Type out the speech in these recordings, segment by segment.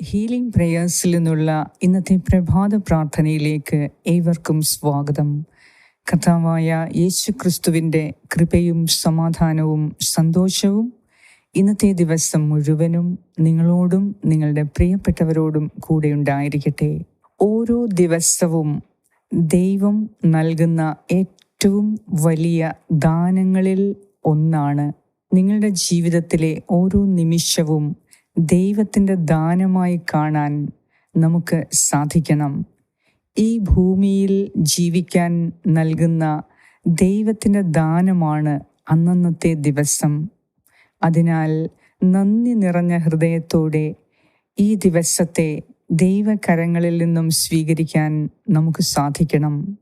Healing പ്രേയേഴ്സിൽ നിന്നുള്ള ഇന്നത്തെ പ്രഭാത പ്രാർത്ഥനയിലേക്ക് ഏവർക്കും സ്വാഗതം. കഥാവായ യേശു ക്രിസ്തുവിന്റെ കൃപയും സമാധാനവും സന്തോഷവും ഇന്നത്തെ ദിവസം മുഴുവനും നിങ്ങളോടും നിങ്ങളുടെ പ്രിയപ്പെട്ടവരോടും കൂടെ ഉണ്ടായിരിക്കട്ടെ. ഓരോ ദിവസവും ദൈവം നൽകുന്ന ഏറ്റവും വലിയ ദാനങ്ങളിൽ ഒന്നാണ് നിങ്ങളുടെ ജീവിതത്തിലെ ഓരോ നിമിഷവും ദൈവത്തിന്റെ ദാനമായി കാണാൻ നമുക്ക് സാധിക്കണം. ഈ ഭൂമിയിൽ ജീവിക്കാൻ നൽകുന്ന ദൈവത്തിന്റെ ദാനമാണ് അന്നന്നത്തെ ദിവസം. അതിനാൽ നന്ദി നിറഞ്ഞ ഹൃദയത്തോടെ ഈ ദിവസത്തെ ദൈവകരങ്ങളിൽ നിന്നും സ്വീകരിക്കാൻ നമുക്ക് സാധിക്കണം.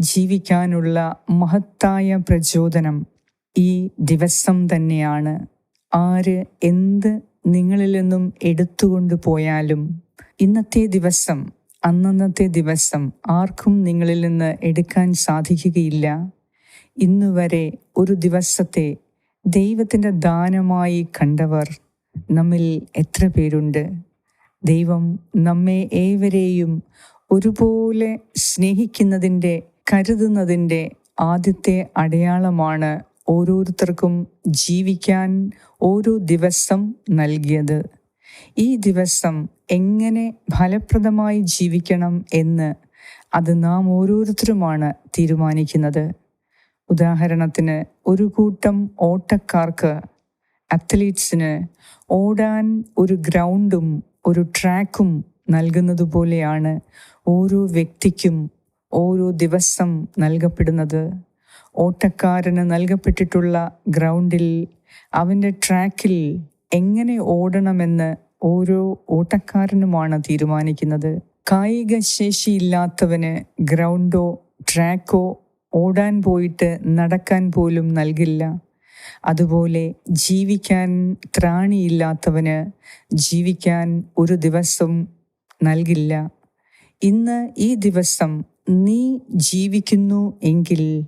ജീവിക്കാനുള്ള മഹത്തായ പ്രചോദനം ഈ ദിവസം തന്നെയാണ്. ആര് എന്ത് നിങ്ങളിൽ നിന്നും എടുത്തുകൊണ്ട് പോയാലും ഇന്നത്തെ ദിവസം അന്നന്നത്തെ ദിവസം ആർക്കും നിങ്ങളിൽ നിന്ന് എടുക്കാൻ സാധിക്കുകയില്ല. ഇന്നുവരെ ഒരു ദിവസത്തെ ദൈവത്തിന്റെ ദാനമായി കണ്ടവർ നമ്മിൽ എത്ര പേരുണ്ട്? ദൈവം നമ്മെ ഏവരെയും ഒരുപോലെ സ്നേഹിക്കുന്നതിന്റെ കരുതുന്നതിന്റെ ആദ്യത്തെ അടയാളമാണ് ഓരോരുത്തർക്കും ജീവിക്കാൻ ഓരോ ദിവസം നൽകിയത്. ഈ ദിവസം എങ്ങനെ ഫലപ്രദമായി ജീവിക്കണം എന്ന് അത് നാം ഓരോരുത്തരുമാണ് തീരുമാനിക്കുന്നത്. ഉദാഹരണത്തിന് ഒരു കൂട്ടം ഓട്ടക്കാർക്ക് അത്ലീറ്റ്സിന് ഓടാൻ ഒരു ഗ്രൗണ്ടും ഒരു ട്രാക്കും നൽകുന്നത് പോലെയാണ് ഓരോ വ്യക്തിക്കും ഓരോ ദിവസം നൽകപ്പെടുന്നത്. ഓട്ടക്കാരന് നൽകപ്പെട്ടിട്ടുള്ള ഗ്രൗണ്ടിൽ അവന്റെ ട്രാക്കിൽ എങ്ങനെ ഓടണമെന്ന് ഓരോ ഓട്ടക്കാരനുമാണ് തീരുമാനിക്കുന്നത്. കായിക ശേഷിയില്ലാത്തവന് ഗ്രൗണ്ടോ ട്രാക്കോ ഓടാൻ പോയിട്ട് നടക്കാൻ പോലും നൽകില്ല. അതുപോലെ ജീവിക്കാൻ ത്രാണിയില്ലാത്തവന് ജീവിക്കാൻ ഒരു ദിവസം നൽകില്ല. ഇന്ന് ഈ ദിവസം നീ ജീവിക്കുന്നു എങ്കിൽ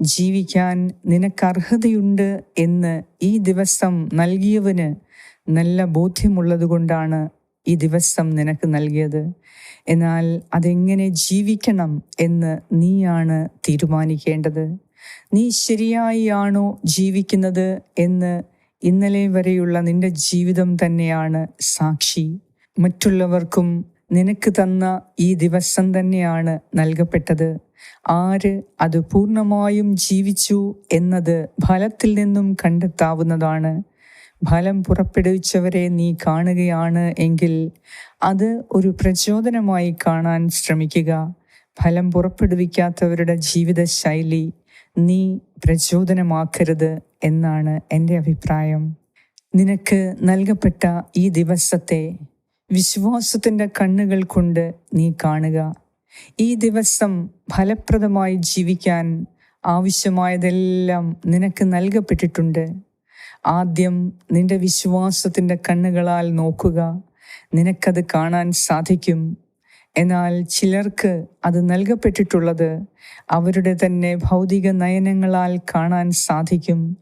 ജീവിക്കാൻ നിനക്കർഹതയുണ്ട് എന്ന് ഈ ദിവസം നൽകിയവന് നല്ല ബോധ്യമുള്ളത് കൊണ്ടാണ് ഈ ദിവസം നിനക്ക് നൽകിയത്. എന്നാൽ അതെങ്ങനെ ജീവിക്കണം എന്ന് നീയാണ് തീരുമാനിക്കേണ്ടത്. നീ ശരിയായിയാണോ ജീവിക്കുന്നത് എന്ന് ഇന്നലെ വരെയുള്ള നിന്റെ ജീവിതം തന്നെയാണ് സാക്ഷി. മറ്റുള്ളവർക്കും നിനക്ക് തന്ന ഈ ദിവസം തന്നെയാണ് നൽകപ്പെട്ടത്. ആര് അത് പൂർണമായും ജീവിച്ചു എന്നത് ഫലത്തിൽ നിന്നും കണ്ടെത്താവുന്നതാണ്. ഫലം പുറപ്പെടുവിച്ചവരെ നീ കാണുകയാണ് എങ്കിൽ അത് ഒരു പ്രചോദനമായി കാണാൻ ശ്രമിക്കുക. ഫലം പുറപ്പെടുവിക്കാത്തവരുടെ ജീവിതശൈലി നീ പ്രചോദനമാക്കരുത് എന്നാണ് എന്റെ അഭിപ്രായം. നിനക്ക് നൽകപ്പെട്ട ഈ ദിവസത്തെ വിശ്വാസത്തിന്റെ കണ്ണുകൾ കൊണ്ട് നീ കാണുക. ഈ ദിവസം ഫലപ്രദമായി ജീവിക്കാൻ ആവശ്യമായതെല്ലാം നിനക്ക് നൽകപ്പെട്ടിട്ടുണ്ട്. ആദ്യം നിന്റെ വിശ്വാസത്തിന്റെ കണ്ണുകളാൽ നോക്കുക. നിനക്കത് കാണാൻ സാധിക്കും. എന്നാൽ ചിലർക്ക് അത് നൽകപ്പെട്ടിട്ടുള്ളത് അവരുടെ തന്നെ ഭൗതിക നയനങ്ങളാൽ കാണാൻ സാധിക്കും.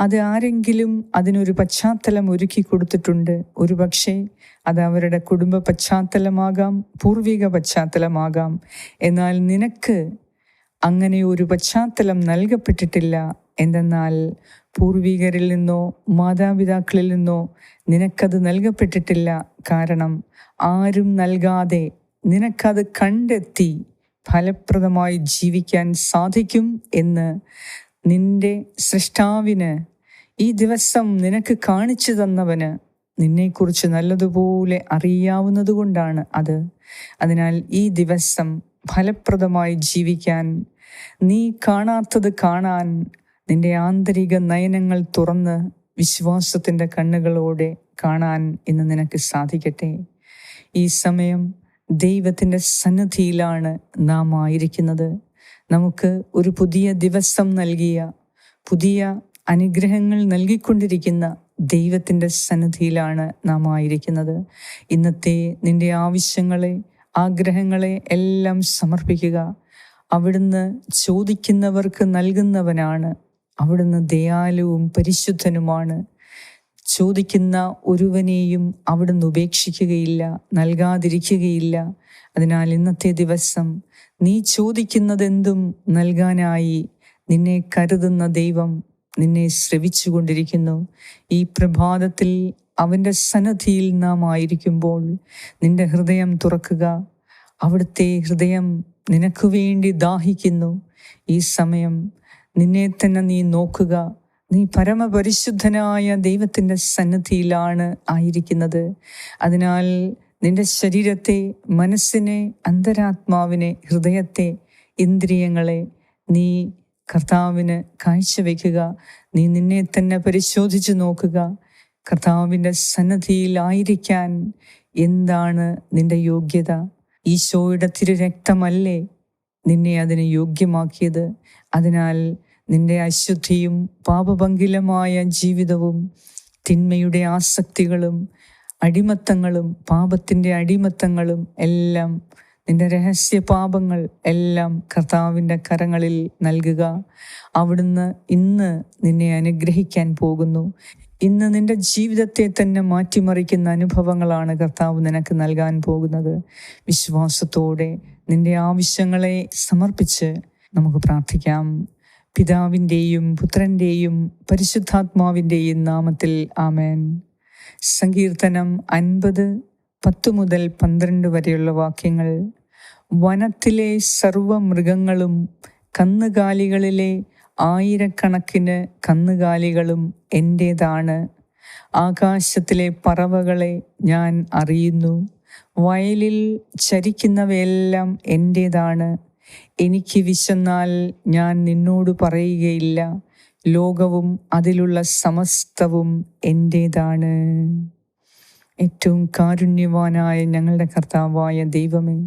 അത് ആരെങ്കിലും അതിനൊരു പശ്ചാത്തലം ഒരുക്കി കൊടുത്തിട്ടുണ്ട്. ഒരുപക്ഷെ അത് അവരുടെ കുടുംബ പശ്ചാത്തലമാകാം പൂർവിക പശ്ചാത്തലമാകാം. എന്നാൽ നിനക്ക് അങ്ങനെ ഒരു പശ്ചാത്തലം നൽകപ്പെട്ടിട്ടില്ല. എന്തെന്നാൽ പൂർവികരിൽ നിന്നോ മാതാപിതാക്കളിൽ നിന്നോ നിനക്കത് നൽകപ്പെട്ടിട്ടില്ല. കാരണം ആരും നൽകാതെ നിനക്കത് കണ്ടെത്തി ഫലപ്രദമായി ജീവിക്കാൻ സാധിക്കും എന്ന് നിന്റെ സൃഷ്ടാവിന് ഈ ദിവസം നിനക്ക് കാണിച്ചു തന്നവന് നിന്നെക്കുറിച്ച് നല്ലതുപോലെ അറിയാവുന്നതുകൊണ്ടാണ് അത്. അതിനാൽ ഈ ദിവസം ഫലപ്രദമായി ജീവിക്കാൻ നീ കാണാത്തത് കാണാൻ നിന്റെ ആന്തരിക നയനങ്ങൾ തുറന്ന് വിശ്വാസത്തിന്റെ കണ്ണുകളോടെ കാണാൻ ഇന്ന് നിനക്ക് സാധിക്കട്ടെ. ഈ സമയം ദൈവത്തിന്റെ സന്നിധിയിലാണ് നാം ആയിരിക്കുന്നത്. നമുക്ക് ഒരു പുതിയ ദിവസം നൽകിയ പുതിയ അനുഗ്രഹങ്ങൾ നൽകിക്കൊണ്ടിരിക്കുന്ന ദൈവത്തിന്റെ സന്നിധിയിലാണ് നാം ആയിരിക്കുന്നത്. ഇന്നത്തെ നിന്റെ ആവശ്യങ്ങളെ ആഗ്രഹങ്ങളെ എല്ലാം സമർപ്പിക്കുക. അവിടുന്ന് ചോദിക്കുന്നവർക്ക് നൽകുന്നവനാണ്. അവിടുന്ന് ദയാലുവും പരിശുദ്ധനുമാണ്. ചോദിക്കുന്ന ഒരുവനെയും അവിടുന്ന് ഉപേക്ഷിക്കുകയില്ല നൽകാതിരിക്കുകയില്ല. അതിനാൽ ഇന്നത്തെ ദിവസം നീ ചോദിക്കുന്നതെന്തും നൽകാനായി നിന്നെ കരുതുന്ന ദൈവം നിന്നെ ശ്രവിച്ചുകൊണ്ടിരിക്കുന്നു. ഈ പ്രഭാതത്തിൽ അവന്റെ സന്നദ്ധിയിൽ നാം ആയിരിക്കുമ്പോൾ നിന്റെ ഹൃദയം തുറക്കുക. അവിടുത്തെ ഹൃദയം നിനക്ക് വേണ്ടി ദാഹിക്കുന്നു. ഈ സമയം നിന്നെ തന്നെ നീ നോക്കുക. നീ പരമപരിശുദ്ധനായ ദൈവത്തിന്റെ സന്നദ്ധിയിലാണ് ആയിരിക്കുന്നത്. അതിനാൽ നിന്റെ ശരീരത്തെ മനസ്സിനെ അന്തരാത്മാവിനെ ഹൃദയത്തെ ഇന്ദ്രിയങ്ങളെ നീ കർത്താവിന് കാഴ്ചവെക്കുക. നീ നിന്നെ തന്നെ പരിശോധിച്ചു നോക്കുക. കർത്താവിന്റെ സന്നദ്ധിയിലായിരിക്കാൻ എന്താണ് നിന്റെ യോഗ്യത? ഈശോയുടെ തിരുരക്തമല്ലേ നിന്നെ അതിന് യോഗ്യമാക്കിയത്? അതിനാൽ നിന്റെ അശുദ്ധിയും പാപഭംഗിലമായ ജീവിതവും തിന്മയുടെ ആസക്തികളും അടിമത്തങ്ങളും പാപത്തിന്റെ അടിമത്തങ്ങളും എല്ലാം നിന്റെ രഹസ്യ പാപങ്ങൾ എല്ലാം കർത്താവിന്റെ കരങ്ങളിൽ നൽകുക. അവിടുന്ന് ഇന്ന് നിന്നെ അനുഗ്രഹിക്കാൻ പോകുന്നു. ഇന്ന് നിന്റെ ജീവിതത്തെ തന്നെ മാറ്റിമറിക്കുന്ന അനുഭവങ്ങളാണ് കർത്താവ് നിനക്ക് നൽകാൻ പോകുന്നത്. വിശ്വാസത്തോടെ നിന്റെ ആവശ്യങ്ങളെ സമർപ്പിച്ച് നമുക്ക് പ്രാർത്ഥിക്കാം. പിതാവിന്റെയും പുത്രന്റെയും പരിശുദ്ധാത്മാവിന്റെയും നാമത്തിൽ ആമേൻ. സങ്കീർത്തനം അൻപത് പത്ത് മുതൽ പന്ത്രണ്ട് വരെയുള്ള വാക്യങ്ങൾ. വനത്തിലെ സർവമൃഗങ്ങളും കന്നുകാലികളിലെ ആയിരക്കണക്കിന് കന്നുകാലികളും എന്റേതാണ് ആകാശത്തിലെ പറവകളെ ഞാൻ അറിയുന്നു. വയലിൽ ചരിക്കുന്നവയെല്ലാം എന്റേതാണ് എനിക്ക് വിശന്നാൽ ഞാൻ നിന്നോട് പറയുകയില്ല. ലോകവും അതിലുള്ള സമസ്തവും എന്റേതാണ് ഏറ്റവും കാരുണ്യവാനായ ഞങ്ങളുടെ കർത്താവായ ദൈവമേ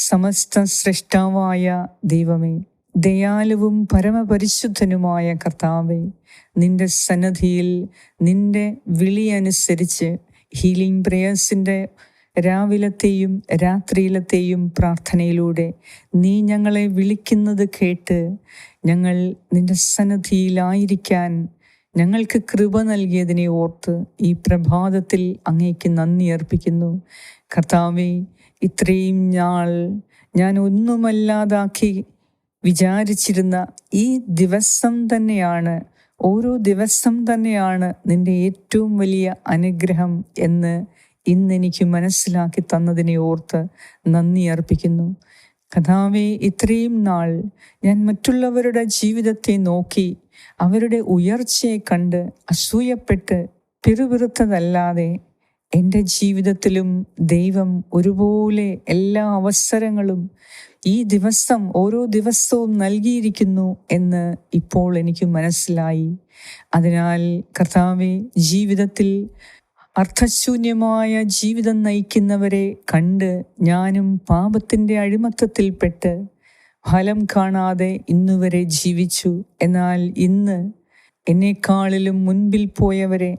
സമസ്ത സൃഷ്ടാവായ ദൈവമേ ദയാലുവും പരമപരിശുദ്ധനുമായ കർത്താവെ നിന്റെ സന്നദ്ധിയിൽ നിന്റെ വിളി അനുസരിച്ച് ഹീലിംഗ് പ്രേയേഴ്സിന്റെ രാവിലത്തെയും രാത്രിയിലത്തെയും പ്രാർത്ഥനയിലൂടെ നീ ഞങ്ങളെ വിളിക്കുന്നത് കേട്ട് ഞങ്ങൾ നിന്റെ സന്നദ്ധിയിലായിരിക്കാൻ ഞങ്ങൾക്ക് കൃപ നൽകിയതിനെ ഓർത്ത് ഈ പ്രഭാതത്തിൽ അങ്ങേക്ക് നന്ദി അർപ്പിക്കുന്നു. കർത്താവെ ഇത്രയും നാൾ ഞാൻ ഒന്നുമല്ലാതാക്കി വിചാരിച്ചിരുന്ന ഈ ദിവസം തന്നെയാണ് ഓരോ ദിവസം തന്നെയാണ് നിന്റെ ഏറ്റവും വലിയ അനുഗ്രഹം എന്ന് ഇന്നെനിക്ക് മനസ്സിലാക്കി തന്നതിനെ ഓർത്ത് നന്ദി അർപ്പിക്കുന്നു. കഥാവെ ഇത്രയും നാൾ ഞാൻ മറ്റുള്ളവരുടെ ജീവിതത്തെ നോക്കി അവരുടെ ഉയർച്ചയെ കണ്ട് അസൂയപ്പെട്ട് പിറുപിറുത്തതല്ലാതെ എന്റെ ജീവിതത്തിലും ദൈവം ഒരുപോലെ എല്ലാ അവസരങ്ങളും ഈ ദിവസം ഓരോ ദിവസവും നൽകിയിരിക്കുന്നു എന്ന് ഇപ്പോൾ എനിക്ക് മനസ്സിലായി. അതിനാൽ കർത്താവെ ജീവിതത്തിൽ അർത്ഥശൂന്യമായ ജീവിതം നയിക്കുന്നവരെ കണ്ട് ഞാനും പാപത്തിന്റെ അഴിമത്തത്തിൽപ്പെട്ട് ഫലം കാണാതെ ഇന്നുവരെ ജീവിച്ചു. എന്നാൽ ഇന്ന് എന്നെക്കാളിലും മുൻപിൽ പോയവരെ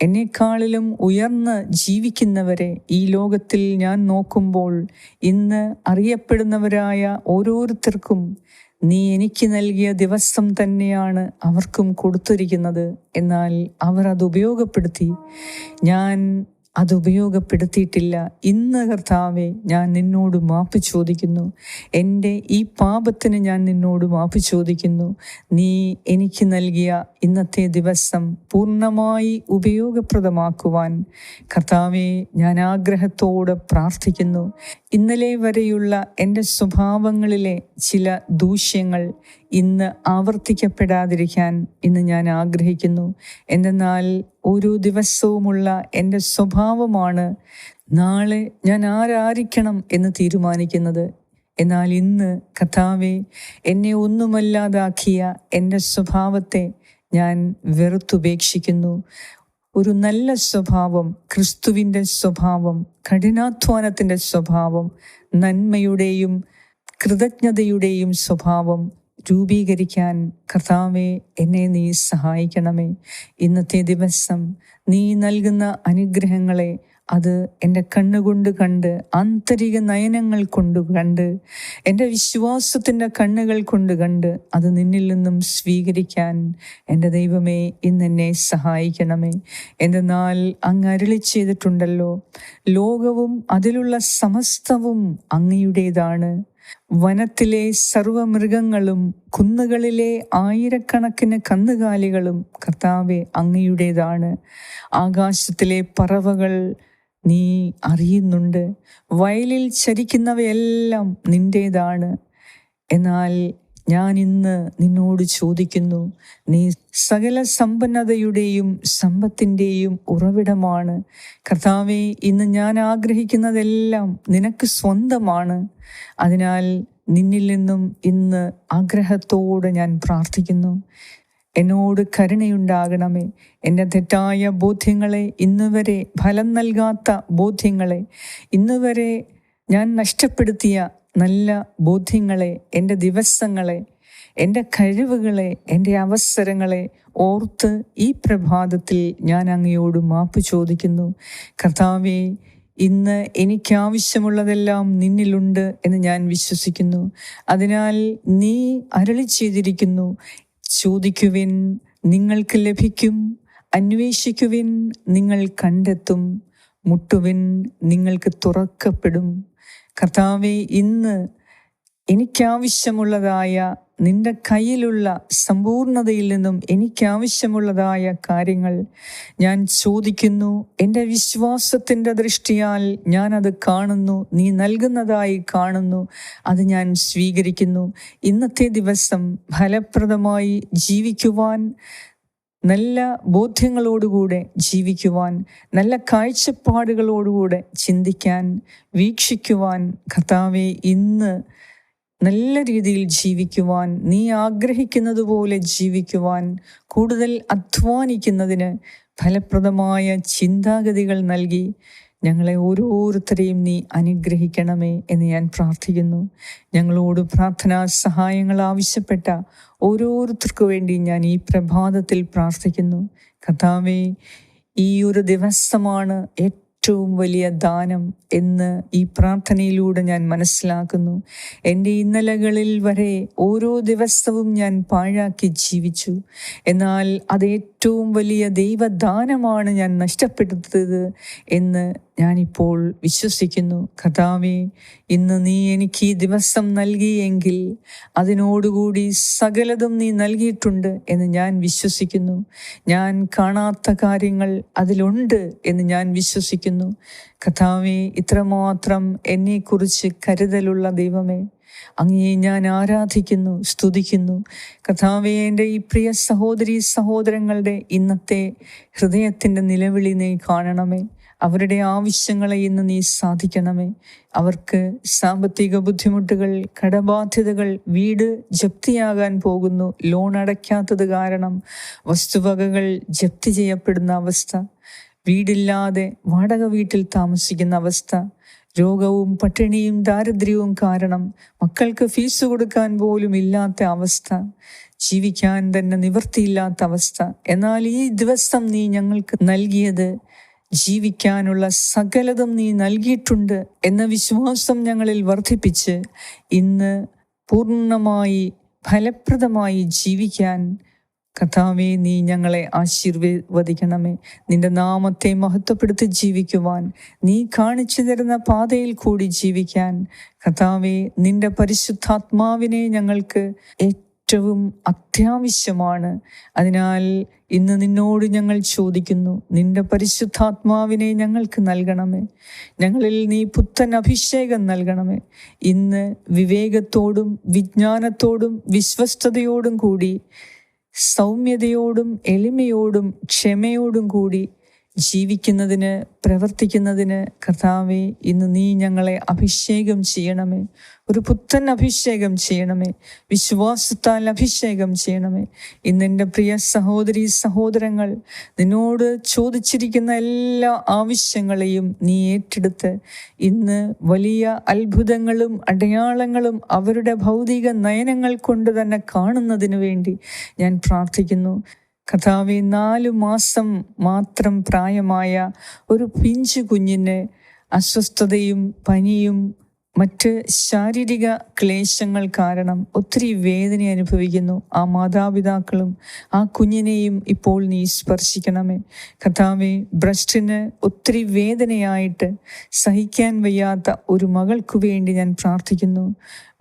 എന്നെക്കാളിലും ഉയർന്ന് ജീവിക്കുന്നവരെ ഈ ലോകത്തിൽ ഞാൻ നോക്കുമ്പോൾ ഇന്ന് അറിയപ്പെടുന്നവരായ ഓരോരുത്തർക്കും നീ എനിക്ക് നൽകിയ ദിവസം തന്നെയാണ് അവർക്കും കൊടുത്തിരിക്കുന്നത്. എന്നാൽ അവർ അത് ഉപയോഗപ്പെടുത്തി. ഞാൻ അത് ഉപയോഗപ്പെടുത്തിയിട്ടില്ല. ഇന്ന് കർത്താവെ ഞാൻ നിന്നോട് മാപ്പ് ചോദിക്കുന്നു. എന്റെ ഈ പാപത്തിന് ഞാൻ നിന്നോട് മാപ്പ് ചോദിക്കുന്നു. നീ എനിക്ക് നൽകിയ ഇന്നത്തെ ദിവസം പൂർണമായി ഉപയോഗപ്രദമാക്കുവാൻ. കർത്താവെ ഞാൻ ആഗ്രഹത്തോടെ പ്രാർത്ഥിക്കുന്നു. ഇന്നലെ വരെയുള്ള എന്റെ സ്വഭാവങ്ങളിലെ ചില ദൂഷ്യങ്ങൾ ഇന്ന് ആവർത്തിക്കപ്പെടാതിരിക്കാൻ ഇന്ന് ഞാൻ ആഗ്രഹിക്കുന്നു. എന്തെന്നാൽ ഓരോ ദിവസവുമുള്ള എന്റെ സ്വഭാവമാണ് നാളെ ഞാൻ ആരായിരിക്കണം എന്ന് തീരുമാനിക്കുന്നത്. എന്നാൽ ഇന്ന് കഥാവെ എന്നെ ഒന്നുമല്ലാതാക്കിയ എന്റെ സ്വഭാവത്തെ ഞാൻ വെറുത്തുപേക്ഷിക്കുന്നു. ഒരു നല്ല സ്വഭാവം ക്രിസ്തുവിന്റെ സ്വഭാവം കഠിനാധ്വാനത്തിന്റെ സ്വഭാവം നന്മയുടെയും കൃതജ്ഞതയുടെയും സ്വഭാവം രൂപീകരിക്കാൻ കർത്താവെ എന്നെ നീ സഹായിക്കണമേ. ഇന്നത്തെ ദിവസം നീ നൽകുന്ന അനുഗ്രഹങ്ങളെ അത് എന്റെ കണ്ണുകൊണ്ട് കണ്ട് ആന്തരിക നയനങ്ങൾ കൊണ്ട് കണ്ട് എന്റെ വിശ്വാസത്തിന്റെ കണ്ണുകൾ കൊണ്ട് കണ്ട് അത് നിന്നിൽ നിന്നും സ്വീകരിക്കാൻ എന്റെ ദൈവമേ ഇന്നെന്നെ സഹായിക്കണമേ. എന്തെന്നാൽ അങ്ങ് അരുളി ചെയ്തിട്ടുണ്ടല്ലോ. ലോകവും അതിലുള്ള സമസ്തവും അങ്ങയുടേതാണ്. വനത്തിലെ സർവമൃഗങ്ങളും കുന്നുകളിലെ ആയിരക്കണക്കിന് കന്നുകാലികളും കർത്താവെ അങ്ങയുടേതാണ്. ആകാശത്തിലെ പറവകൾ നീ അറിയുന്നുണ്ട്. വയലിൽ ചരിക്കുന്നവയെല്ലാം നിന്റേതാണ്. എന്നാൽ ഞാൻ ഇന്ന് നിന്നോട് ചോദിക്കുന്നു നീ സകല സമ്പന്നതയുടെയും സമ്പത്തിന്റെയും ഉറവിടമാണ്. കർത്താവെ ഇന്ന് ഞാൻ ആഗ്രഹിക്കുന്നതെല്ലാം നിനക്ക് സ്വന്തമാണ്. അതിനാൽ നിന്നിൽ നിന്നും ഇന്ന് ആഗ്രഹത്തോടെ ഞാൻ പ്രാർത്ഥിക്കുന്നു. എന്നോട് കരുണയുണ്ടാകണമേ. എന്റെ തെറ്റായ ബോധ്യങ്ങളെ ഇന്നുവരെ ഫലം നൽകാത്ത ബോധ്യങ്ങളെ ഇന്നുവരെ ഞാൻ നഷ്ടപ്പെടുത്തിയ നല്ല ബോധ്യങ്ങളെ എന്റെ ദിവസങ്ങളെ എന്റെ കഴിവുകളെ എന്റെ അവസരങ്ങളെ ഓർത്ത് ഈ പ്രഭാതത്തിൽ ഞാൻ അങ്ങയോട് മാപ്പ് ചോദിക്കുന്നു. കർത്താവെ ഇന്ന് എനിക്കാവശ്യമുള്ളതെല്ലാം നിന്നിലുണ്ട് എന്ന് ഞാൻ വിശ്വസിക്കുന്നു. അതിനാൽ നീ അരളി ചെയ്തിരിക്കുന്നു. ചോദിക്കുവിൻ നിങ്ങൾക്ക് ലഭിക്കും. അന്വേഷിക്കുവിൻ നിങ്ങൾ കണ്ടെത്തും. മുട്ടുവിൻ നിങ്ങൾക്ക് തുറക്കപ്പെടും. കർത്താവെ ഇന്ന് എനിക്കാവശ്യമുള്ളതായ നിന്റെ കയ്യിലുള്ള സമ്പൂർണതയിൽ നിന്നും എനിക്കാവശ്യമുള്ളതായ കാര്യങ്ങൾ ഞാൻ ചോദിക്കുന്നു. എന്റെ വിശ്വാസത്തിന്റെ ദൃഷ്ടിയാൽ ഞാനത് കാണുന്നു. നീ നൽകുന്നതായി കാണുന്നു. അത് ഞാൻ സ്വീകരിക്കുന്നു. ഇന്നത്തെ ദിവസം ഫലപ്രദമായി ജീവിക്കുവാൻ നല്ല ബോധ്യങ്ങളോടുകൂടെ ജീവിക്കുവാൻ നല്ല കാഴ്ചപ്പാടുകളോടുകൂടെ ചിന്തിക്കാൻ വീക്ഷിക്കുവാൻ കർത്താവെ ഇന്ന് നല്ല രീതിയിൽ ജീവിക്കുവാൻ നീ ആഗ്രഹിക്കുന്നത് പോലെ ജീവിക്കുവാൻ കൂടുതൽ അധ്വാനിക്കുന്നതിന് ഫലപ്രദമായ ചിന്താഗതികൾ നൽകി ഞങ്ങളെ ഓരോരുത്തരെയും നീ അനുഗ്രഹിക്കണമേ എന്ന് ഞാൻ പ്രാർത്ഥിക്കുന്നു. ഞങ്ങളോട് പ്രാർത്ഥനാ സഹായങ്ങൾ ആവശ്യപ്പെട്ട ഓരോരുത്തർക്കു വേണ്ടി ഞാൻ ഈ പ്രഭാതത്തിൽ പ്രാർത്ഥിക്കുന്നു. കഥാവേ ഈ ഒരു ദിവസമാണ് ഏറ്റവും വലിയ ദാനം എന്ന് ഈ പ്രാർത്ഥനയിലൂടെ ഞാൻ മനസ്സിലാക്കുന്നു. എന്റെ ഇന്നലകളിൽ വരെ ഓരോ ദിവസവും ഞാൻ പാഴാക്കി ജീവിച്ചു. എന്നാൽ അത് ഏറ്റവും വലിയ ദൈവദാനമാണ് ഞാൻ നഷ്ടപ്പെടുത്തത് എന്ന് ഞാനിപ്പോൾ വിശ്വസിക്കുന്നു. കഥാവി ഇന്ന് നീ എനിക്ക് ഈ ദിവസം നൽകിയെങ്കിൽ അതിനോടുകൂടി സകലതും നീ നൽകിയിട്ടുണ്ട് എന്ന് ഞാൻ വിശ്വസിക്കുന്നു. ഞാൻ കാണാത്ത കാര്യങ്ങൾ അതിലുണ്ട് എന്ന് ഞാൻ വിശ്വസിക്കുന്നു. കഥാവി ഇത്രമാത്രം എന്നെക്കുറിച്ച് കരുതലുള്ള ദൈവമേ അങ്ങയെ ഞാൻ ആരാധിക്കുന്നു സ്തുതിക്കുന്നു. കഥാവെ എന്റെ ഈ പ്രിയ സഹോദരി സഹോദരങ്ങളുടെ ഇന്നത്തെ ഹൃദയത്തിന്റെ നിലവിളി നീ കാണണമേ. അവരുടെ ആവശ്യങ്ങളെ ഇന്ന് നീ സാധിക്കണമേ. അവർക്ക് സാമ്പത്തിക ബുദ്ധിമുട്ടുകൾ കടബാധ്യതകൾ വീട് ജപ്തിയാകാൻ പോകുന്നു. ലോൺ അടയ്ക്കാത്തത് കാരണം വസ്തുവകകൾ ജപ്തി ചെയ്യപ്പെടുന്ന അവസ്ഥ. വീടില്ലാതെ വാടക വീട്ടിൽ താമസിക്കുന്ന അവസ്ഥ. രോഗവും പട്ടിണിയും ദാരിദ്ര്യവും കാരണം മക്കൾക്ക് ഫീസ് കൊടുക്കാൻ പോലും ഇല്ലാത്ത അവസ്ഥ ജീവിക്കാൻ തന്നെ നിവൃത്തിയില്ലാത്ത അവസ്ഥ. എന്നാൽ ഈ ദിവസം നീ ഞങ്ങൾക്ക് നൽകിയത് ജീവിക്കാനുള്ള സകലതും നീ നൽകിയിട്ടുണ്ട് എന്ന വിശ്വാസം ഞങ്ങളിൽ വർദ്ധിപ്പിച്ച് ഇന്ന് പൂർണമായി ഫലപ്രദമായി ജീവിക്കാൻ കഥാവെ നീ ഞങ്ങളെ ആശീർവദിക്കണമേ. നിന്റെ നാമത്തെ മഹത്വപ്പെടുത്തി ജീവിക്കുവാൻ നീ കാണിച്ചു തരുന്ന പാതയിൽ കൂടി ജീവിക്കാൻ. കഥാവെ നിന്റെ പരിശുദ്ധാത്മാവിനെ ഞങ്ങൾക്ക് ഏറ്റവും അത്യാവശ്യമാണ്. അതിനാൽ ഇന്ന് നിന്നോട് ഞങ്ങൾ ചോദിക്കുന്നു നിന്റെ പരിശുദ്ധാത്മാവിനെ ഞങ്ങൾക്ക് നൽകണമേ. ഞങ്ങളിൽ നീ പുത്തൻ അഭിഷേകം നൽകണമേ. ഇന്ന് വിവേകത്തോടും വിജ്ഞാനത്തോടും വിശ്വസ്തയോടും കൂടി സൗമ്യതയോടും എളിമയോടും ക്ഷമയോടും കൂടി ജീവിക്കുന്നതിന് പ്രവർത്തിക്കുന്നതിന് കർത്താവെ ഇന്ന് നീ ഞങ്ങളെ അഭിഷേകം ചെയ്യണമേ. ഒരു പുത്തൻ അഭിഷേകം ചെയ്യണമേ. വിശ്വാസത്താൽ അഭിഷേകം ചെയ്യണമേ. ഇന്ന് എന്റെ പ്രിയ സഹോദരി സഹോദരങ്ങൾ നിന്നോട് ചോദിച്ചിരിക്കുന്ന എല്ലാ ആവശ്യങ്ങളെയും നീ ഏറ്റെടുത്ത് ഇന്ന് വലിയ അത്ഭുതങ്ങളും അടയാളങ്ങളും അവരുടെ ഭൗതിക നയനങ്ങൾ കൊണ്ട് തന്നെ കാണുന്നതിന് വേണ്ടി ഞാൻ പ്രാർത്ഥിക്കുന്നു. കഥാവെ നാലു മാസം മാത്രം പ്രായമായ ഒരു പിഞ്ചു കുഞ്ഞിന് അസ്വസ്ഥതയും പനിയും മറ്റ് ശാരീരിക ക്ലേശങ്ങൾ കാരണം ഒത്തിരി വേദന അനുഭവിക്കുന്നു. ആ മാതാപിതാക്കളും ആ കുഞ്ഞിനെയും ഇപ്പോൾ നീ സ്പർശിക്കണമേ. കഥാവെ ബ്രസ്റ്റിന് ഒത്തിരി വേദനയായിട്ട് സഹിക്കാൻ വയ്യാത്ത ഒരു മകൾക്കു വേണ്ടി ഞാൻ പ്രാർത്ഥിക്കുന്നു.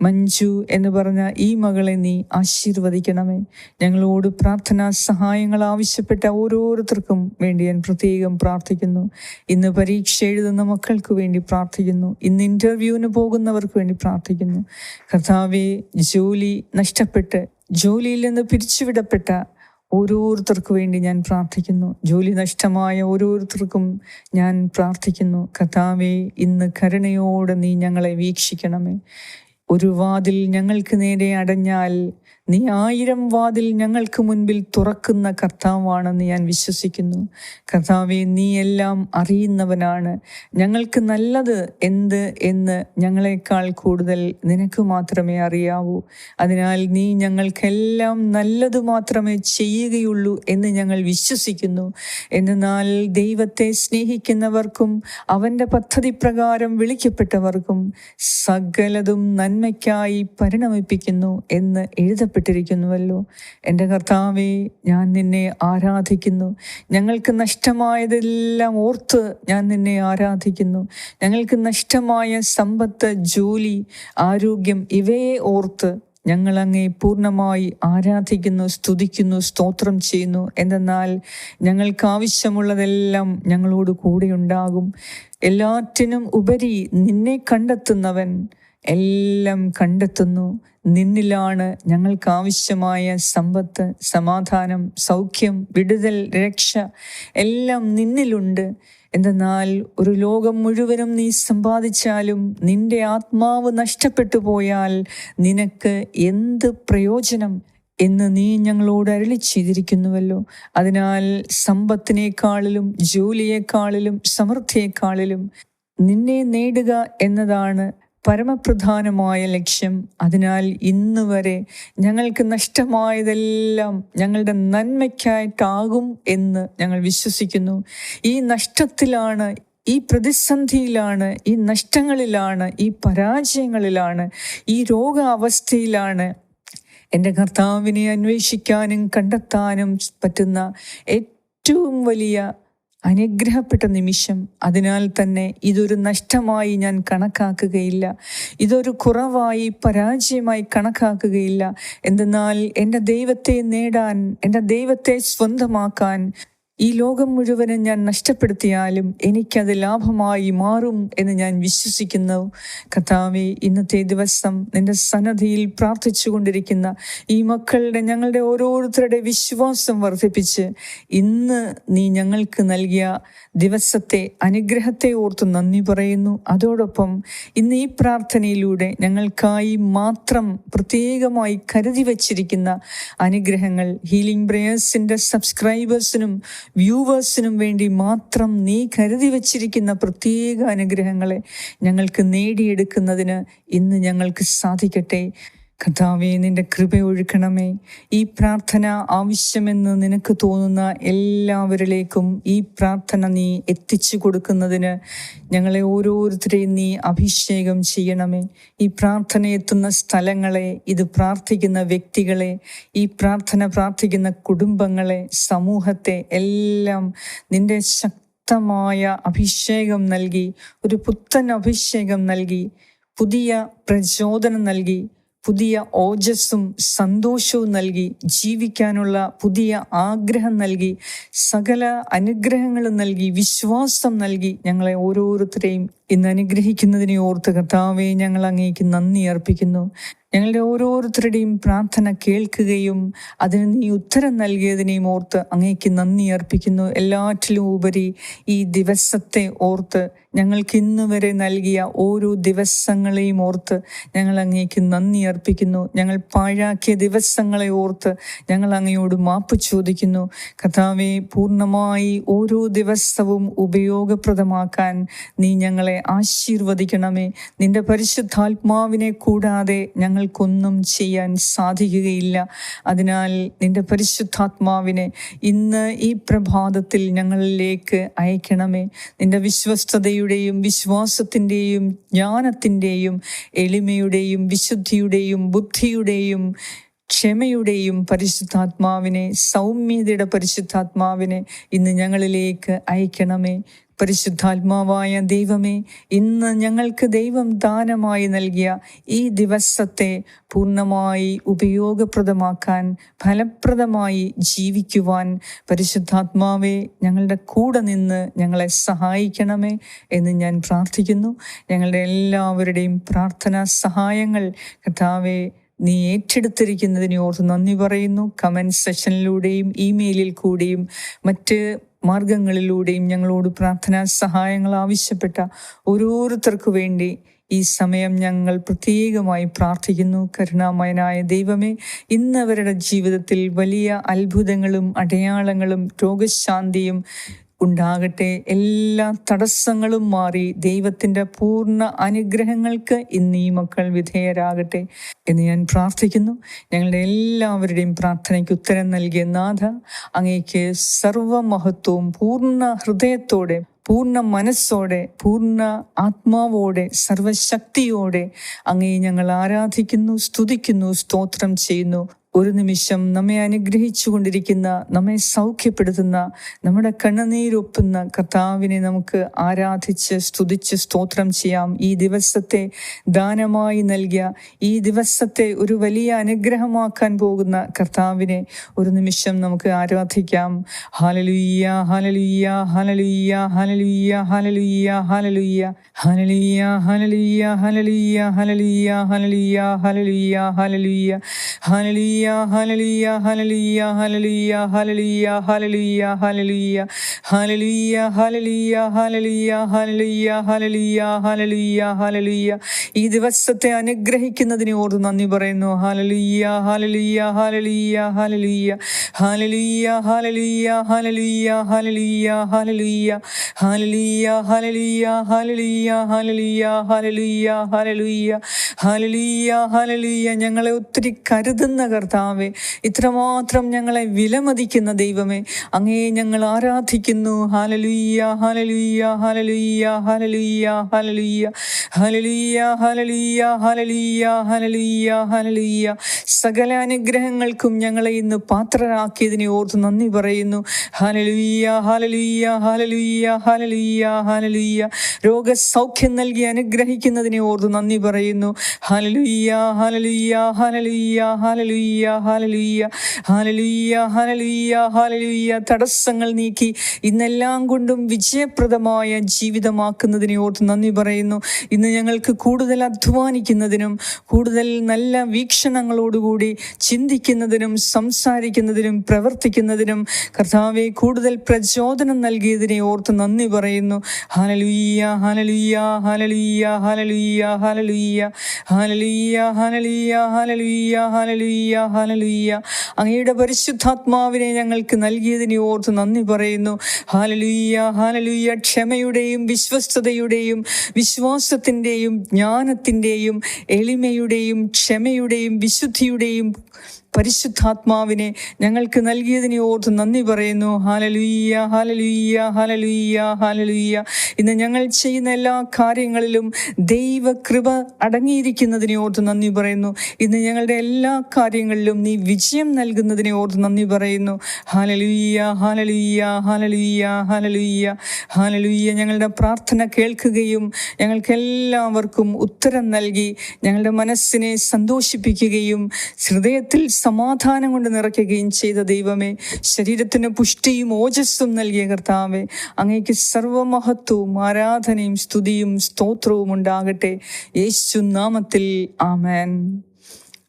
മഞ്ജു എന്ന് പറഞ്ഞ ഈ മകളെ നീ ആശീർവദിക്കണമേ. ഞങ്ങളോട് പ്രാർത്ഥനാ സഹായങ്ങൾ ആവശ്യപ്പെട്ട ഓരോരുത്തർക്കും വേണ്ടി ഞാൻ പ്രത്യേകം പ്രാർത്ഥിക്കുന്നു. ഇന്ന് പരീക്ഷ എഴുതുന്ന മക്കൾക്ക് വേണ്ടി പ്രാർത്ഥിക്കുന്നു. ഇന്ന് ഇന്റർവ്യൂവിന് പോകുന്നവർക്ക് വേണ്ടി പ്രാർത്ഥിക്കുന്നു. കർത്താവെ ജോലി നഷ്ടപ്പെട്ട് ജോലിയിൽ നിന്ന് പിരിച്ചുവിടപ്പെട്ട ഓരോരുത്തർക്ക് വേണ്ടി ഞാൻ പ്രാർത്ഥിക്കുന്നു. ജോലി നഷ്ടമായ ഓരോരുത്തർക്കും ഞാൻ പ്രാർത്ഥിക്കുന്നു. കഥാവേ ഇന്ന് കരുണയോടെ നീ ഞങ്ങളെ വീക്ഷിക്കണമേ. ഒരു വാതിൽ ഞങ്ങൾക്ക് നേരെ അടഞ്ഞാൽ നീ ആയിരം വാതിൽ ഞങ്ങൾക്ക് മുൻപിൽ തുറക്കുന്ന കർത്താവാണെന്ന് ഞാൻ വിശ്വസിക്കുന്നു. കർത്താവെ നീ എല്ലാം അറിയുന്നവനാണ്. ഞങ്ങൾക്ക് നല്ലത് എന്ത് എന്ന് ഞങ്ങളെക്കാൾ കൂടുതൽ നിനക്ക് മാത്രമേ അറിയാവൂ. അതിനാൽ നീ ഞങ്ങൾക്കെല്ലാം നല്ലത് മാത്രമേ ചെയ്യുകയുള്ളൂ എന്ന് ഞങ്ങൾ വിശ്വസിക്കുന്നു. എന്നാൽ ദൈവത്തെ സ്നേഹിക്കുന്നവർക്കും അവന്റെ പദ്ധതി പ്രകാരം വിളിക്കപ്പെട്ടവർക്കും സകലതും നന്മയ്ക്കായി പരിണമിപ്പിക്കുന്നു എന്ന് എഴുതപ്പെട്ടിരിക്കുന്നുവല്ലോ എന്റെ കർത്താവെ ഞാൻ നിന്നെ ആരാധിക്കുന്നു. ഞങ്ങൾക്ക് നഷ്ടമായതെല്ലാം ഓർത്ത് ഞാൻ നിന്നെ ആരാധിക്കുന്നു. ഞങ്ങൾക്ക് നഷ്ടമായ സമ്പത്ത് ജോലി ആരോഗ്യം ഇവയെ ഓർത്ത് ഞങ്ങൾ അങ്ങേ പൂർണമായി ആരാധിക്കുന്നു സ്തുതിക്കുന്നു സ്തോത്രം ചെയ്യുന്നു. എന്തെന്നാൽ ഞങ്ങൾക്ക് ആവശ്യമുള്ളതെല്ലാം ഞങ്ങളോട് കൂടെ ഉണ്ടാകും. എല്ലാറ്റിനും ഉപരി നിന്നെ കണ്ടെത്തുന്നവൻ എല്ലാം കണ്ടെത്തുന്നു. നിന്നിലാണ് ഞങ്ങൾക്ക് ആവശ്യമായ സമ്പത്ത് സമാധാനം സൗഖ്യം വിടുതൽ രക്ഷ എല്ലാം നിന്നിലുണ്ട്. എന്തെന്നാൽ ഒരു ലോകം മുഴുവനും നീ സമ്പാദിച്ചാലും നിന്റെ ആത്മാവ് നഷ്ടപ്പെട്ടു പോയാൽ നിനക്ക് എന്ത് പ്രയോജനം എന്ന് നീ ഞങ്ങളോട് അരളി ചെയ്തിരിക്കുന്നുവല്ലോ. അതിനാൽ സമ്പത്തിനേക്കാളിലും ജോലിയേക്കാളിലും സമൃദ്ധിയേക്കാളിലും നിന്നെ നേടുക എന്നതാണ് പരമപ്രധാനമായ ലക്ഷ്യം. അതിനാൽ ഇന്ന് വരെ ഞങ്ങൾക്ക് നഷ്ടമായതെല്ലാം ഞങ്ങളുടെ നന്മയ്ക്കായിട്ടാകും എന്ന് ഞങ്ങൾ വിശ്വസിക്കുന്നു. ഈ നഷ്ടത്തിലാണ് ഈ പ്രതിസന്ധിയിലാണ് ഈ നഷ്ടങ്ങളിലാണ് ഈ പരാജയങ്ങളിലാണ് ഈ രോഗാവസ്ഥയിലാണ് എന്റെ കർത്താവിനെ അന്വേഷിക്കാനും കണ്ടെത്താനും പറ്റുന്ന ഏറ്റവും വലിയ അനുഗ്രഹപ്പെട്ട നിമിഷം. അതിനാൽ തന്നെ ഇതൊരു നഷ്ടമായി ഞാൻ കണക്കാക്കുകയില്ല. ഇതൊരു കുറവായി പരാജയമായി കണക്കാക്കുകയില്ല. എന്തെന്നാൽ എന്റെ ദൈവത്തെ നേടാൻ എന്റെ ദൈവത്തെ സ്വന്തമാക്കാൻ ഈ ലോകം മുഴുവനും ഞാൻ നഷ്ടപ്പെടുത്തിയാലും എനിക്കത് ലാഭമായി മാറും എന്ന് ഞാൻ വിശ്വസിക്കുന്നു. കർത്താവെ ഇന്നത്തെ ദിവസം നിന്റെ സന്നദ്ധിയിൽ പ്രാർത്ഥിച്ചു കൊണ്ടിരിക്കുന്ന ഈ മക്കളുടെ ഞങ്ങളുടെ ഓരോരുത്തരുടെ വിശ്വാസം വർദ്ധിപ്പിച്ച് ഇന്ന് നീ ഞങ്ങൾക്ക് നൽകിയ ദിവസത്തെ അനുഗ്രഹത്തെ ഓർത്ത് നന്ദി പറയുന്നു. അതോടൊപ്പം ഇന്ന് ഈ പ്രാർത്ഥനയിലൂടെ ഞങ്ങൾക്കായി മാത്രം പ്രത്യേകമായി കരുതി വച്ചിരിക്കുന്ന അനുഗ്രഹങ്ങൾ ഹീലിംഗ് ബ്രേയേഴ്സിന്റെ സബ്സ്ക്രൈബേഴ്സിനും വ്യൂവേഴ്സിനും വേണ്ടി മാത്രം നീ കരുതി വച്ചിരിക്കുന്ന പ്രത്യേക അനുഗ്രഹങ്ങളെ ഞങ്ങൾക്ക് നേടിയെടുക്കുന്നതിന് ഇന്ന് ഞങ്ങൾക്ക് സാധിക്കട്ടെ. കർത്താവെ നിന്റെ കൃപ ഒഴുക്കണമേ. ഈ പ്രാർത്ഥന ആവശ്യമെന്ന് നിനക്ക് തോന്നുന്ന എല്ലാവരിലേക്കും ഈ പ്രാർത്ഥന നീ എത്തിച്ചു കൊടുക്കുന്നതിന് ഞങ്ങളെ ഓരോരുത്തരെയും നീ അഭിഷേകം ചെയ്യണമേ. ഈ പ്രാർത്ഥന എത്തുന്ന സ്ഥലങ്ങളെ ഇത് പ്രാർത്ഥിക്കുന്ന വ്യക്തികളെ ഈ പ്രാർത്ഥന പ്രാർത്ഥിക്കുന്ന കുടുംബങ്ങളെ സമൂഹത്തെ എല്ലാം നിന്റെ ശക്തമായ അഭിഷേകം നൽകി ഒരു പുത്തൻ അഭിഷേകം നൽകി പുതിയ പ്രചോദനം നൽകി പുതിയ ഓജസ്സും സന്തോഷവും നൽകി ജീവിക്കാനുള്ള പുതിയ ആഗ്രഹം നൽകി സകല അനുഗ്രഹങ്ങളും നൽകി വിശ്വാസം നൽകി ഞങ്ങളെ ഓരോരുത്തരെയും ഇന്ന് അനുഗ്രഹിക്കുന്നതിനെ ഓർത്ത് കർത്താവെ ഞങ്ങൾ അങ്ങേക്ക് നന്ദി അർപ്പിക്കുന്നു. ഞങ്ങളുടെ ഓരോരുത്തരുടെയും പ്രാർത്ഥന കേൾക്കുകയും അതിന് നീ ഉത്തരം നൽകിയതിനെയും ഓർത്ത് അങ്ങേക്ക് നന്ദി അർപ്പിക്കുന്നു. എല്ലാറ്റിലും ഉപരി ഈ ദിവസത്തെ ഓർത്ത് ഞങ്ങൾക്ക് ഇന്ന് വരെ നൽകിയ ഓരോ ദിവസങ്ങളെയും ഓർത്ത് ഞങ്ങൾ അങ്ങേക്ക് നന്ദി അർപ്പിക്കുന്നു. ഞങ്ങൾ പാഴാക്കിയ ദിവസങ്ങളെ ഓർത്ത് ഞങ്ങൾ അങ്ങയോട് മാപ്പ് ചോദിക്കുന്നു. കഥാവെ പൂർണമായി ഓരോ ദിവസവും ഉപയോഗപ്രദമാക്കാൻ നീ ഞങ്ങളെ ആശീർവദിക്കണമേ. നിന്റെ പരിശുദ്ധാത്മാവിനെ കൂടാതെ ഞങ്ങൾക്കൊന്നും ചെയ്യാൻ സാധിക്കുകയില്ല. അതിനാൽ നിന്റെ പരിശുദ്ധാത്മാവിനെ ഇന്ന് ഈ പ്രഭാതത്തിൽ ഞങ്ങളിലേക്ക് അയക്കണമേ. നിന്റെ വിശ്വസ്തതയുടെയും വിശ്വാസത്തിന്റെയും ജ്ഞാനത്തിന്റെയും എളിമയുടെയും വിശുദ്ധിയുടെയും ബുദ്ധിയുടെയും ക്ഷമയുടെയും പരിശുദ്ധാത്മാവിനെ സൗമ്യതയുടെ പരിശുദ്ധാത്മാവിനെ ഇന്ന് ഞങ്ങളിലേക്ക് അയക്കണമേ. പരിശുദ്ധാത്മാവായ ദൈവമേ ഇന്ന് ഞങ്ങൾക്ക് ദൈവം ദാനമായി നൽകിയ ഈ ദിവസത്തെ പൂർണമായി ഉപയോഗപ്രദമാക്കാൻ ഫലപ്രദമായി ജീവിക്കുവാൻ പരിശുദ്ധാത്മാവെ ഞങ്ങളുടെ കൂടെ നിന്ന് ഞങ്ങളെ സഹായിക്കണമേ എന്ന് ഞാൻ പ്രാർത്ഥിക്കുന്നു. ഞങ്ങളുടെ എല്ലാവരുടെയും പ്രാർത്ഥനാ സഹായങ്ങൾ കഥാവെ നീ ഏറ്റെടുത്തിരിക്കുന്നതിനെ ഓർത്ത് നന്ദി പറയുന്നു. കമന്റ് സെഷനിലൂടെയും ഇമെയിലിൽ കൂടിയും മറ്റ് മാർഗങ്ങളിലൂടെയും ഞങ്ങളോട് പ്രാർത്ഥനാ സഹായങ്ങൾ ആവശ്യപ്പെട്ട ഓരോരുത്തർക്കു വേണ്ടി ഈ സമയം ഞങ്ങൾ പ്രത്യേകമായി പ്രാർത്ഥിക്കുന്നു. കരുണാമയനായ ദൈവമേ ഇന്നവരുടെ ജീവിതത്തിൽ വലിയ അത്ഭുതങ്ങളും അടയാളങ്ങളും രോഗശാന്തിയും ഉണ്ടാകട്ടെ. എല്ലാ തടസ്സങ്ങളും മാറി ദൈവത്തിന്റെ പൂർണ അനുഗ്രഹങ്ങൾക്ക് ഇന്ന് ഈ മക്കൾ വിധേയരാകട്ടെ എന്ന് ഞാൻ പ്രാർത്ഥിക്കുന്നു. ഞങ്ങളുടെ എല്ലാവരുടെയും പ്രാർത്ഥനയ്ക്ക് ഉത്തരം നൽകിയ നാഥ അങ്ങേക്ക് സർവമഹത്വവും പൂർണ ഹൃദയത്തോടെ പൂർണ മനസ്സോടെ പൂർണ ആത്മാവോടെ സർവശക്തിയോടെ അങ്ങേ ഞങ്ങൾ ആരാധിക്കുന്നു സ്തുതിക്കുന്നു സ്തോത്രം ചെയ്യുന്നു. ഒരു നിമിഷം നമ്മെ അനുഗ്രഹിച്ചു കൊണ്ടിരിക്കുന്ന നമ്മെ സൗഖ്യപ്പെടുത്തുന്ന നമ്മുടെ കണ്ണുനീരൊപ്പുന്ന കർത്താവിനെ നമുക്ക് ആരാധിച്ച് സ്തുതിച്ച് സ്തോത്രം ചെയ്യാം ഈ ദിവസത്തെ ദാനമായി നൽകിയ ഈ ദിവസത്തെ ഒരു വലിയ അനുഗ്രഹമാക്കാൻ പോകുന്ന കർത്താവിനെ ഒരു നിമിഷം നമുക്ക് ആരാധിക്കാം ഹാലലുയ്യ ഹാലലുയ്യ ഹാലലുയ്യ ഹാലലുയ്യ ഹാലലുയ്യ ഹാലലുയ്യ ഹാലലുയ്യ ഹാലലുയ്യ ഹാലലുയ്യ ഹാലലുയ്യ ഹാലലുയ്യ ഹാലലുയ്യ ഹാലലുയ്യ ഹാലലുയ്യ ഈ ദിവസത്തെ അനുഗ്രഹിക്കുന്നതിന് ഓർത്ത് നന്ദി പറയുന്നു hallelujah hallelujah hallelujah hallelujah hallelujah hallelujah hallelujah hallelujah hallelujah hallelujah hallelujah hallelujah ഞങ്ങളെ ഒത്തിരി കരുതുന്ന കർത്താവെ ഇത്രമാത്രം ഞങ്ങളെ വിലമതിക്കുന്ന ദൈവമേ അങ്ങേ ഞങ്ങൾ ആരാധിക്കുന്നു ഹാലലുയ്യ ഹാലലുയ്യ ഹാലലുയ്യ ഹാലലുയ്യ ഹാലലുയ്യ ഹാലലുയ്യ ഹാലലുയ്യ ഹാലലുയ്യ ഹാലലുയ്യ ഹാലലുയ്യ സകല അനുഗ്രഹങ്ങൾക്കും ഞങ്ങളെ ഇന്ന് പാത്രരാക്കിയതിനെ ഓർത്ത് നന്ദി പറയുന്നു ഹാലലുയ്യ ഹാലലുയ്യ ഹാലലുയ്യ ഹാലലുയ്യ ഹാലലുയ്യ രോഗസൗഖ്യം നൽകി അനുഗ്രഹിക്കുന്നതിനെ ഓർത്ത് നന്ദി പറയുന്നു ഹാലലുയ്യ ഹാലലുയ്യ ഹാലലുയ്യ ഹാലലുയ്യ തടസ്സങ്ങൾ നീക്കി ഇന്നെല്ലാം കൊണ്ടും വിജയപ്രദമായ ജീവിതമാക്കുന്നതിനെ ഓർത്ത് നന്ദി പറയുന്നു ഇന്ന് ഞങ്ങൾക്ക് കൂടുതൽ അധ്വാനിക്കുന്നതിനും കൂടുതൽ നല്ല വീക്ഷണങ്ങളോടുകൂടി ചിന്തിക്കുന്നതിനും സംസാരിക്കുന്നതിനും പ്രവർത്തിക്കുന്നതിനും കർത്താവെ കൂടുതൽ പ്രചോദനം നൽകിയതിനെ ഓർത്ത് നന്ദി പറയുന്നു ഹാലലുയ്യ ഹാലലുയ്യ ഹാലലുയ്യ ഹാലലുയ്യ ഹാലലുയ്യ ഹാലലുയ്യ ഹാലലുയ്യ ഹാലലുയ്യ ഹാലലുയ്യ ഹാലലുയ്യ അങ്ങയുടെ പരിശുദ്ധാത്മാവിനെ ഞങ്ങൾക്ക് നൽകിയതിനെ ഓർത്ത് നന്ദി പറയുന്നു. ഹാലലുയ്യ ഹാലലുയ്യ ക്ഷമയുടെയും വിശ്വസ്തതയുടെയും വിശ്വാസത്തിന്റെയും ജ്ഞാനത്തിന്റെയും എളിമയുടെയും ക്ഷമയുടെയും വിശുദ്ധിയുടെയും പരിശുദ്ധാത്മാവിനെ ഞങ്ങൾക്ക് നൽകിയതിനെ ഓർത്ത് നന്ദി പറയുന്നു. ഹാലലുയ്യ ഹാലലുയ്യ ഹാലലുയ്യ ഹാലലുയ്യ ഇന്ന് ഞങ്ങൾ ചെയ്യുന്ന എല്ലാ കാര്യങ്ങളിലും ദൈവകൃപ അടങ്ങിയിരിക്കുന്നതിനെ ഓർത്ത് നന്ദി പറയുന്നു. ഇന്ന് ഞങ്ങളുടെ എല്ലാ കാര്യങ്ങളിലും നീ വിജയം നൽകുന്നതിനെ ഓർത്ത് നന്ദി പറയുന്നു. ഹാലലുയ്യ ഹാലലുയ്യ ഹാലലുയ്യ ഹാലലുയ്യ ഹാലലുയ്യ ഞങ്ങളുടെ പ്രാർത്ഥന കേൾക്കുകയും ഞങ്ങൾക്ക് എല്ലാവർക്കും ഉത്തരം നൽകി ഞങ്ങളുടെ മനസ്സിനെ സന്തോഷിപ്പിക്കുകയും ഹൃദയത്തിൽ സമാധാനം കൊണ്ട് നിറയ്ക്കുകയും ചെയ്ത ദൈവമേ ശരീരത്തിന് പുഷ്ടിയും ഓജസ്സും നൽകിയ കർത്താവെ അങ്ങേക്ക് സർവമഹത്വവും ആരാധനയും സ്തുതിയും സ്തോത്രവും ഉണ്ടാകട്ടെ. യേശു നാമത്തിൽ ആമേൻ.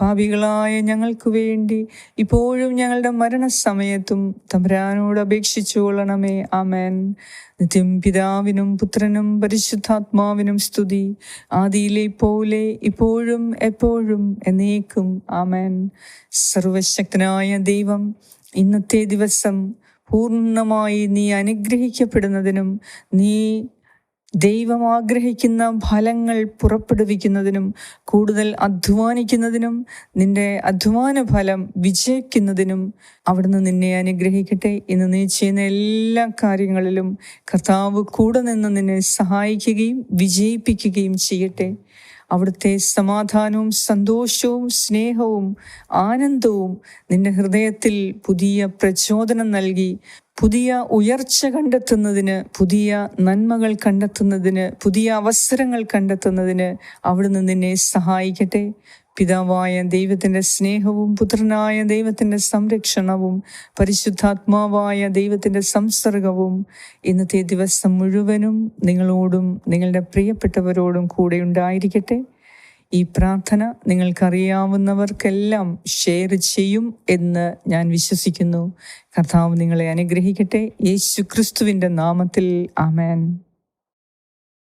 പാപികളായ ഞങ്ങൾക്ക് വേണ്ടി ഇപ്പോഴും ഞങ്ങളുടെ മരണസമയത്തും തമ്പുരാനോട് അപേക്ഷിച്ചു കൊള്ളണമേ. ആമേൻ. നിത്യം പിതാവിനും പുത്രനും പരിശുദ്ധാത്മാവിനും സ്തുതി. ആദിയിലെ പോലെ ഇപ്പോഴും എപ്പോഴും എന്നേക്കും. ആമേൻ. സർവശക്തനായ ദൈവം ഇന്നത്തെ ദിവസം പൂർണമായി നീ അനുഗ്രഹിക്കപ്പെടുന്നതിനും നീ ദൈവം ആഗ്രഹിക്കുന്ന ഫലങ്ങൾ പുറപ്പെടുവിക്കുന്നതിനും കൂടുതൽ അധ്വാനിക്കുന്നതിനും നിന്റെ അധ്വാന ഫലം വിജയിക്കുന്നതിനും അവിടുന്ന് നിന്നെ അനുഗ്രഹിക്കട്ടെ ഇന്ന് നീ ചെയ്യുന്ന എല്ലാ കാര്യങ്ങളിലും കർത്താവ് കൂടെ നിന്ന് നിന്നെ സഹായിക്കുകയും വിജയിപ്പിക്കുകയും ചെയ്യട്ടെ. അവിടുത്തെ സമാധാനവും സന്തോഷവും സ്നേഹവും ആനന്ദവും നിന്റെ ഹൃദയത്തിൽ പുതിയ പ്രചോദനം നൽകി. പുതിയ ഉയർച്ച കണ്ടെത്തുന്നതിന് പുതിയ നന്മകൾ കണ്ടെത്തുന്നതിന് പുതിയ അവസരങ്ങൾ കണ്ടെത്തുന്നതിന് അവിടുന്ന് നിന്നെ സഹായിക്കട്ടെ. പിതാവായ ദൈവത്തിന്റെ സ്നേഹവും പുത്രനായ ദൈവത്തിന്റെ സംരക്ഷണവും പരിശുദ്ധാത്മാവായ ദൈവത്തിന്റെ സംസർഗവും ഇന്നത്തെ ദിവസം മുഴുവനും നിങ്ങളോടും നിങ്ങളുടെ പ്രിയപ്പെട്ടവരോടും കൂടെ ഉണ്ടായിരിക്കട്ടെ. ഈ പ്രാർത്ഥന നിങ്ങൾക്കറിയാവുന്നവർക്കെല്ലാം ഷെയർ ചെയ്യും എന്ന് ഞാൻ വിശ്വസിക്കുന്നു. കർത്താവ് നിങ്ങളെ അനുഗ്രഹിക്കട്ടെ. യേശു ക്രിസ്തുവിന്റെ നാമത്തിൽ ആമേൻ.